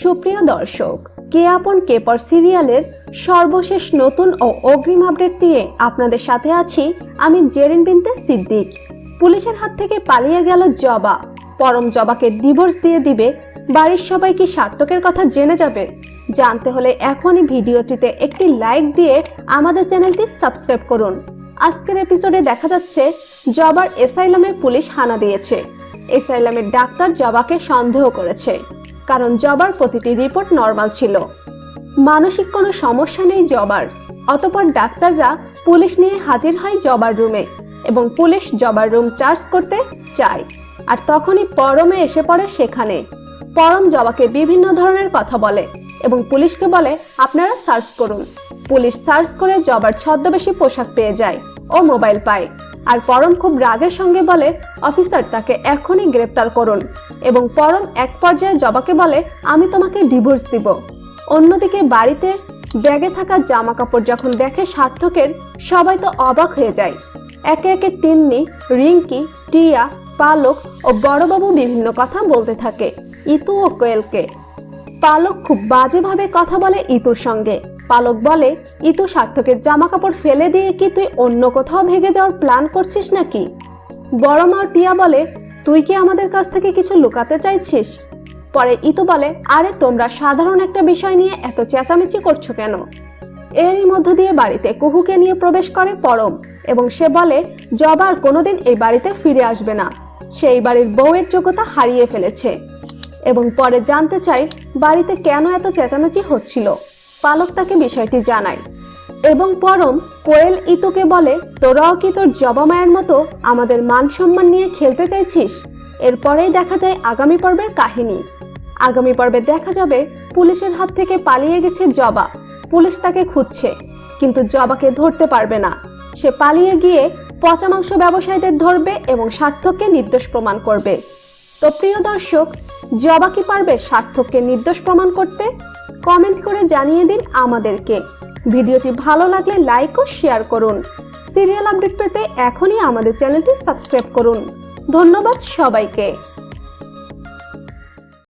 সুপ্রিয় দর্শক, কে আপন কে পর সিরিয়ালের সর্বশেষ নতুন ও অগ্রিম আপডেট নিয়ে আপনাদের সাথে আছি আমি জেরিন বিনতে সিদ্দিক। পুলিশের হাত থেকে পালিয়ে গেল জবা। পরম জবাকে ডিভোর্স দিয়ে দিবে। বাড়ির সবাই কি সার্থকের কথা জেনে যাবে? জানতে হলে এখনই ভিডিওটিতে একটি লাইক দিয়ে আমাদের চ্যানেলটি সাবস্ক্রাইব করুন। আজকের এপিসোডে দেখা যাচ্ছে, জবার এসাইলামে পুলিশ হানা দিয়েছে। এসাইলামের ডাক্তার জবাকে সন্দেহ করেছে। কারণ জবার প্রতিটি রিপোর্ট নর্মাল ছিল। মানসিক কোনো সমস্যা নেই জবার। অতপর ডাক্তাররা পুলিশ নিয়ে হাজির হয় জবার রুমে এবং পুলিশ জবার রুম চার্জ করতে চায়। আর তখনই পরমে এসে পড়ে সেখানে। পরম জবাকে বিভিন্ন ধরনের কথা বলে এবং পুলিশকে বলে, আপনারা সার্চ করুন। পুলিশ সার্চ করে জবার ছদ্মবেশী পোশাক পেয়ে যায় ও মোবাইল পায়। আর পরম খুব রাগের সঙ্গে বলে, অফিসার, তাকে এখনই গ্রেপ্তার করুন। এবং পরম এক পর্যায়ে জবাকে বলে, আমি তোমাকে ডিভোর্স দিব। অন্যদিকে বাড়িতে ব্যাগে থাকা জামা কাপড় যখন দেখে সার্থকের, সবাই তো অবাক হয়ে যায়। একে একে তিন্নি, রিঙ্কি, টিয়া, পালক ও বড়বাবু বিভিন্ন কথা বলতে থাকে, ইতু ও কোয়েলকে। পালক খুব বাজেভাবে কথা বলে ইতুর সঙ্গে। পালক বলে ইতু সার্থকের জামা কাপড় ফেলে দিয়ে কি তুই অন্য কোথাও ভেগে যাওয়ার প্ল্যান করছিস নাকি? বড় মা টিয়া বলে, তুই কি আমাদের কাছ থেকে কিছু লুকাতে চাইছিস? পরে ইতু বলে, আরে তোমরা সাধারণ একটা বিষয় নিয়ে এত চেঁচামেচি করছ কেন? এরই মধ্য দিয়ে বাড়িতে কুহুকে নিয়ে প্রবেশ করে পরম এবং সে বলে জবার কোনোদিন এই বাড়িতে ফিরে আসবে না। সেই বাড়ির বউয়ের যোগ্যতা হারিয়ে ফেলেছে। এবং পরে জানতে চাই বাড়িতে কেন এত চেঁচামেচি হচ্ছিল। পালক তাকে বিষয়টি জানায়। এবং পরম কোয়েল ইতুকে বলে, তোরাও কি তোর জবা মায়ের মতো আমাদের মান সম্মান নিয়ে খেলতে চাইছিস? এরপরেই দেখা যায় আগামী পর্বের কাহিনী। আগামী পর্বে দেখা যাবে পুলিশের হাত থেকে পালিয়ে গেছে জবা। পুলিশ তাকে খুঁজছে, কিন্তু জবাকে ধরতে পারবে না। সে পালিয়ে গিয়ে পচা মাংস ব্যবসায়ীদের ধরবে এবং সার্থককে নির্দোষ প্রমাণ করবে। তো প্রিয় দর্শক, জবা কি পারবে সার্থককে নির্দোষ প্রমাণ করতে? কমেন্ট করে জানিয়ে দিন আমাদেরকে। ভিডিওটি ভালো লাগলে লাইক ও শেয়ার করুন। সিরিয়াল আপডেট পেতে এখনই আমাদের চ্যানেলটি সাবস্ক্রাইব করুন। ধন্যবাদ সবাইকে।